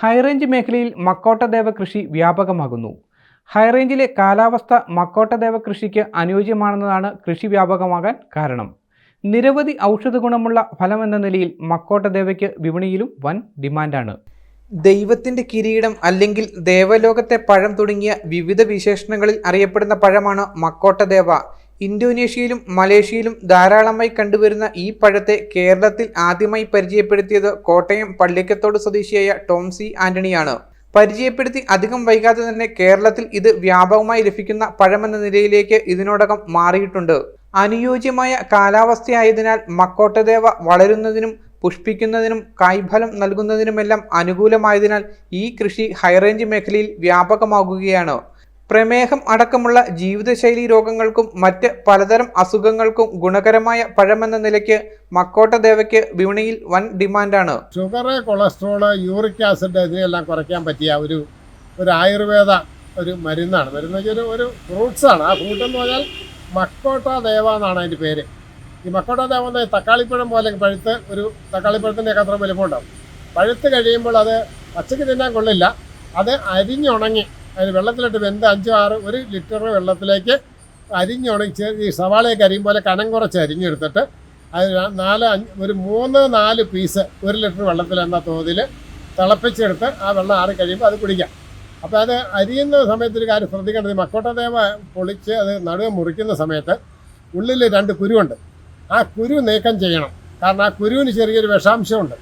High range മേഖലയിൽ mahkota dewa കൃഷി വ്യാപകമാകുന്നു. ഹൈറേഞ്ചിലെ കാലാവസ്ഥ മക്കോട്ടദേവ കൃഷിക്ക് അനുയോജ്യമാണെന്നതാണ് കൃഷി വ്യാപകമാകാൻ കാരണം. നിരവധി ഔഷധ ഗുണമുള്ള ഫലമെന്ന നിലയിൽ മക്കോട്ടദേവയ്ക്ക് വിപണിയിലും വൻ ഡിമാൻഡാണ്. ദൈവത്തിന്റെ കിരീടം അല്ലെങ്കിൽ ദേവലോകത്തെ പഴം തുടങ്ങിയ വിവിധ വിശേഷണങ്ങളിൽ അറിയപ്പെടുന്ന പഴമാണ് മക്കോട്ടദേവ ഇന്തോനേഷ്യയിലും മലേഷ്യയിലും ധാരാളമായി കണ്ടുവരുന്ന ഈ പഴത്തെ കേരളത്തിൽ ആദ്യമായി പരിചയപ്പെടുത്തിയത് കോട്ടയം പള്ളിക്കത്തോട് സ്വദേശിയായ ടോംസി ആന്റണിയാണ്. പരിചയപ്പെടുത്തി അധികം വൈകാതെ തന്നെ കേരളത്തിൽ ഇത് വ്യാപകമായി ലഭിക്കുന്ന പഴമെന്ന നിലയിലേക്ക് ഇതിനോടകം മാറിയിട്ടുണ്ട്. അനുയോജ്യമായ കാലാവസ്ഥയായതിനാൽ മക്കോട്ടദേവ വളരുന്നതിനും പുഷ്പിക്കുന്നതിനും കായ്ഫലം നൽകുന്നതിനുമെല്ലാം അനുകൂലമായതിനാൽ ഈ കൃഷി ഹൈറേഞ്ച് മേഖലയിൽ വ്യാപകമാകുകയാണ്. പ്രമേഹം അടക്കമുള്ള ജീവിതശൈലി രോഗങ്ങൾക്കും മറ്റ് പലതരം അസുഖങ്ങൾക്കും ഗുണകരമായ പഴമെന്ന നിലയ്ക്ക് മക്കോട്ടദേവയ്ക്ക് വിപണിയിൽ വൻ ഡിമാൻഡാണ്. ഷുഗർ കൊളസ്ട്രോൾ യൂറിക് ആസിഡ് ഇതിനെല്ലാം കുറയ്ക്കാൻ പറ്റിയ ഒരു ഒരു ആയുർവേദ ഒരു മരുന്നാണ്. മരുന്ന് വെച്ചാൽ ഒരു ആണ്. ആ ഫ്രൂട്ട് എന്ന് പറഞ്ഞാൽ മക്കോട്ട ദേവ എന്നാണ് അതിന്റെ പേര്. ഈ മക്കോട്ട ദേവ എന്ന് തക്കാളിപ്പഴം പോലെ പഴുത്ത് ഒരു തക്കാളിപ്പഴത്തിന്റെ ഒക്കെ അത്ര വലിപ്പം ഉണ്ടാവും. പഴുത്ത് കഴിയുമ്പോൾ അത് പച്ചക്ക് തിന്നാൻ കൊള്ളില്ല. അത് അരിഞ്ഞുണങ്ങി അതിന് വെള്ളത്തിലിട്ട് വെന്ത് അഞ്ചോ ആറ് ഒരു ലിറ്റർ വെള്ളത്തിലേക്ക് അരിഞ്ഞുണങ്ങി ഈ സവാളയൊക്കെ അരിയും പോലെ കനം കുറച്ച് അരിഞ്ഞെടുത്തിട്ട് അത് നാല് അഞ്ച് ഒരു മൂന്ന് നാല് പീസ് ഒരു ലിറ്റർ വെള്ളത്തിൽ എന്ന തോതിൽ തിളപ്പിച്ചെടുത്ത് ആ വെള്ളം ആറി കഴിയുമ്പോൾ അത് കുടിക്കാം. അപ്പോൾ അത് അരിയുന്ന സമയത്ത് ഒരു കാര്യം ശ്രദ്ധിക്കേണ്ടത് മക്കോട്ടദേവ പൊളിച്ച് അത് നടുവ് മുറിക്കുന്ന സമയത്ത് ഉള്ളിൽ രണ്ട് കുരുവുണ്ട്. ആ കുരു നീക്കം ചെയ്യണം. കാരണം ആ കുരുവിന് ചെറിയൊരു വിഷാംശമുണ്ട്.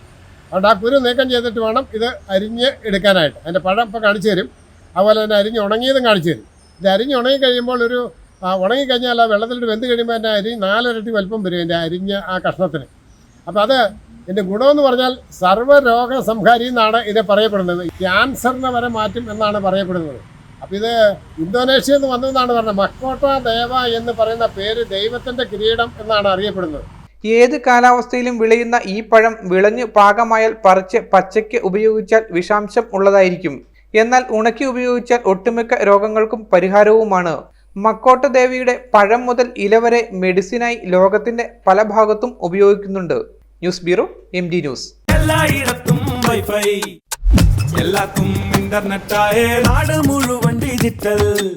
അതുകൊണ്ട് ആ കുരു നീക്കം ചെയ്തിട്ട് വേണം ഇത് അരിഞ്ഞ് എടുക്കാനായിട്ട്. അതിന്റെ പഴം ഇപ്പോൾ കാണിച്ചു തരും. അതുപോലെ തന്നെ അരിഞ്ഞ് ഉണങ്ങിയതും കാണിച്ചു തരും. ഇത് അരിഞ്ഞ് ഉണങ്ങി കഴിയുമ്പോൾ ഒരു ഉണങ്ങിക്കഴിഞ്ഞാൽ ആ വെള്ളത്തിലിട്ട് വെന്ത് കഴിയുമ്പോൾ അതിന്റെ അരി നാലരട്ടി വലിപ്പം വരും എന്റെ അരിഞ്ഞ ആ കഷ്ണത്തിന്. അപ്പോൾ അത് ഇതിന്റെ ഗുണമെന്ന് പറഞ്ഞാൽ സർവരോഗ സംഹാരി എന്നാണ് ഇത് പറയപ്പെടുന്നത്. ക്യാൻസറിനെ വരെ മാറ്റും എന്നാണ് പറയപ്പെടുന്നത്. അപ്പോൾ ഇത് ഇന്തോനേഷ്യയിൽ നിന്ന് വന്നതെന്നാണ് പറഞ്ഞത്. മക്കോട്ട ദേവ എന്ന് പറയുന്ന പേര് ദൈവത്തിന്റെ കിരീടം എന്നാണ് അറിയപ്പെടുന്നത്. ഏത് കാലാവസ്ഥയിലും വിളയുന്ന ഈ പഴം വിളഞ്ഞു പാകമായാൽ പറിച്ച് പച്ചയ്ക്ക് ഉപയോഗിച്ചാൽ വിഷാംശം ഉള്ളതായിരിക്കും. എന്നാൽ ഉണക്കി ഉപയോഗിച്ചാൽ ഒട്ടുമിക്ക രോഗങ്ങൾക്കും പരിഹാരവുമാണ്. മക്കോട്ട ദേവിയുടെ പഴം മുതൽ ഇല വരെ മെഡിസിനായി ലോകത്തിന്റെ പല ഭാഗത്തും ഉപയോഗിക്കുന്നുണ്ട്. News bureau M D news. Wifi. നാട് മുഴുവൻ ഡിജിറ്റൽ.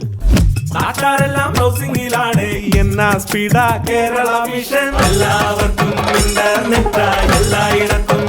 എന്നാ സ്പീഡാ കേരള മിഷൻ. എല്ലാവർക്കും എല്ലായിടത്തും